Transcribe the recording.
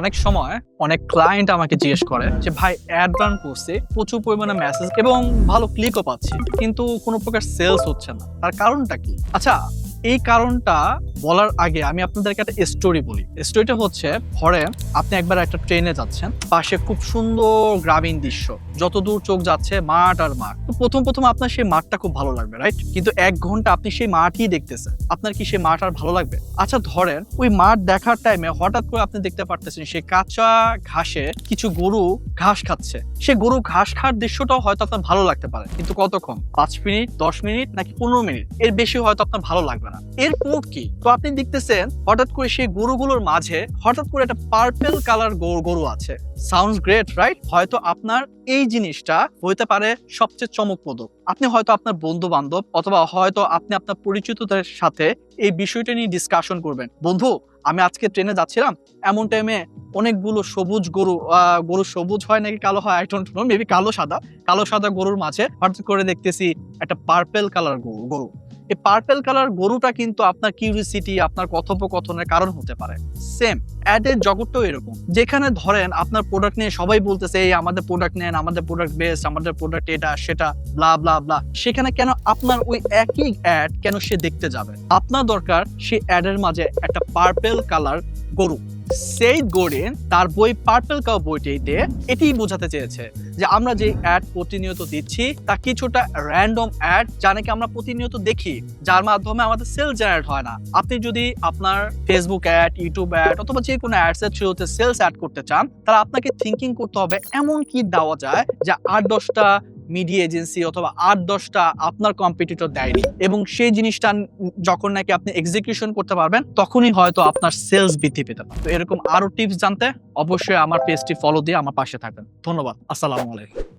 অনেক সময় অনেক ক্লায়েন্ট আমাকে জিজ্ঞেস করে যে, ভাই অ্যাড রান করছে, প্রচুর পরিমাণে মেসেজ এবং ভালো ক্লিকও পাচ্ছি, কিন্তু কোনো প্রকার সেলস হচ্ছে না। তার কারণটা কি? আচ্ছা এই কারণটা বলার আগে আমি আপনাদেরকে একটা স্টোরি বলি। স্টোরিটা হচ্ছে ধরেন আপনি একবার একটা ট্রেনে যাচ্ছেন, পাশে খুব সুন্দর গ্রামীণ দৃশ্য। যত দূর চোখ যাচ্ছে মাঠ আর মাঠ। প্রথম প্রথম আপনার সেই মাঠটা খুব ভালো লাগবে রাইট কিন্তু এক ঘণ্টা আপনি সেই মাঠই দেখতেছেন। আপনার কি সেই মাঠ আর ভালো লাগবে? আচ্ছা ধরেন ওই মাঠ দেখার টাইমে হঠাৎ করে আপনি দেখতে পারতেছেন সেই কাঁচা ঘাসে কিছু গরু ঘাস খাচ্ছে। সে গরু ঘাস খাওয়ার দৃশ্যটাও হয়তো আপনার ভালো লাগতে পারে, কিন্তু কতক্ষণ? পাঁচ মিনিট, দশ মিনিট নাকি পনেরো মিনিট? এর বেশি হয়তো আপনার ভালো লাগবে না। এরপর কি? তো আপনি দেখতেছেন হঠাৎ করে সেই গরুগুলোর মাঝে হঠাৎ করে একটা পার্পেল কালার গরু আছে। সাউন্ডস গ্রেট রাইট হয়তো আপনার এই জিনিসটা হইতে পারে সবচেয়ে চমকপ্রদ আপনি হয়তো আপনার বন্ধু বান্ধব অথবা হয়তো আপনি আপনার পরিচিতদের সাথে এই বিষয়টা নিয়ে ডিসকাশন করবেন। বন্ধু, আমি আজকে ট্রেনে যাচ্ছিলাম। এমন টাইমে অনেকগুলো সবুজ গরু গরু সবুজ হয় নাকি কালো হয়? আই ডোন্ট মেবি কালো সাদা। কালো সাদা গরুর মাঝে হঠাৎ করে দেখতেছি একটা পার্পেল কালার গরু। এই পার্পেল কালার গরুটা কিন্তু আপনার কিউরিসিটি আপনার কথোপকথনের কারণ হতে পারে। সেম অ্যাডের জগৎটাও এরকম। যেখানে ধরেন আপনার প্রোডাক্ট নিয়ে সবাই বলতেছে, এই আমাদের প্রোডাক্ট নেন, আমাদের প্রোডাক্ট বেস্ট আমাদের প্রোডাক্ট এটা, সেটা ব্লা ব্লা ব্লা সেখানে কেন আপনার ওই একই অ্যাড কেন সে দেখতে যাবে? আপনার দরকার সেই অ্যাডের মাঝে একটা পার্পেল কালার গরু। সেই গড়ে তার বই পার্পেল কাউ বইটিতে এটি বোঝাতে চেয়েছে যে আমরা যে অ্যাড প্রতিনিয়ত দিচ্ছি, তা কিছুটা র্যান্ডম অ্যাড যা নাকি আমরা প্রতিনিয়ত দেখি, যার মাধ্যমে আমাদের সেল জেনারেট হয় না। আপনি যদি আপনার ফেসবুক অ্যাড ইউটিউব অ্যাড অথবা যে কোনো অ্যাডস এর থ্রুতে সেলস অ্যাড করতে চান, তাহলে আপনাকে থিঙ্কিং করতে হবে এমন কি দেওয়া যায় যা আট দশটা মিডিয়া এজেন্সি অথবা আট দশটা আপনার কম্পিটিটর দেয়নি। এবং সেই জিনিসটা যখন নাকি আপনি এক্সিকিউশন করতে পারবেন, তখনই হয়তো আপনার সেলস বৃদ্ধি পেতে পারেন তো এরকম আরও টিপস জানতে অবশ্যই আমার পেজটি ফলো দিয়ে আমার পাশে থাকবেন। ধন্যবাদ। আসসালামু আলাইকুম।